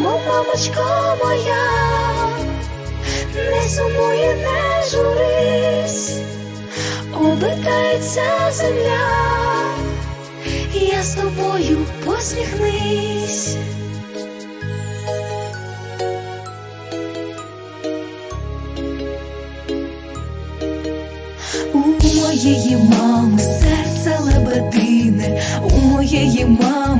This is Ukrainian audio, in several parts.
Мамо, мамочко моя, не сумуй не журись, обертається земля, я з тобою посміхнись. У моєї мами серце лебедине, у моєї мами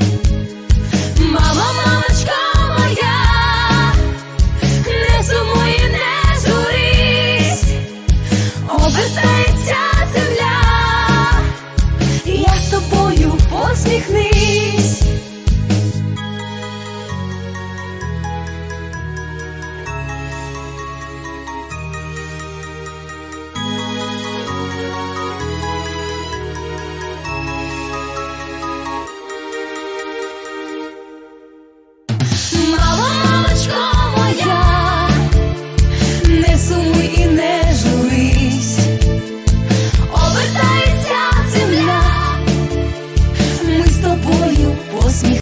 моя земля, я з тобою посміхнусь.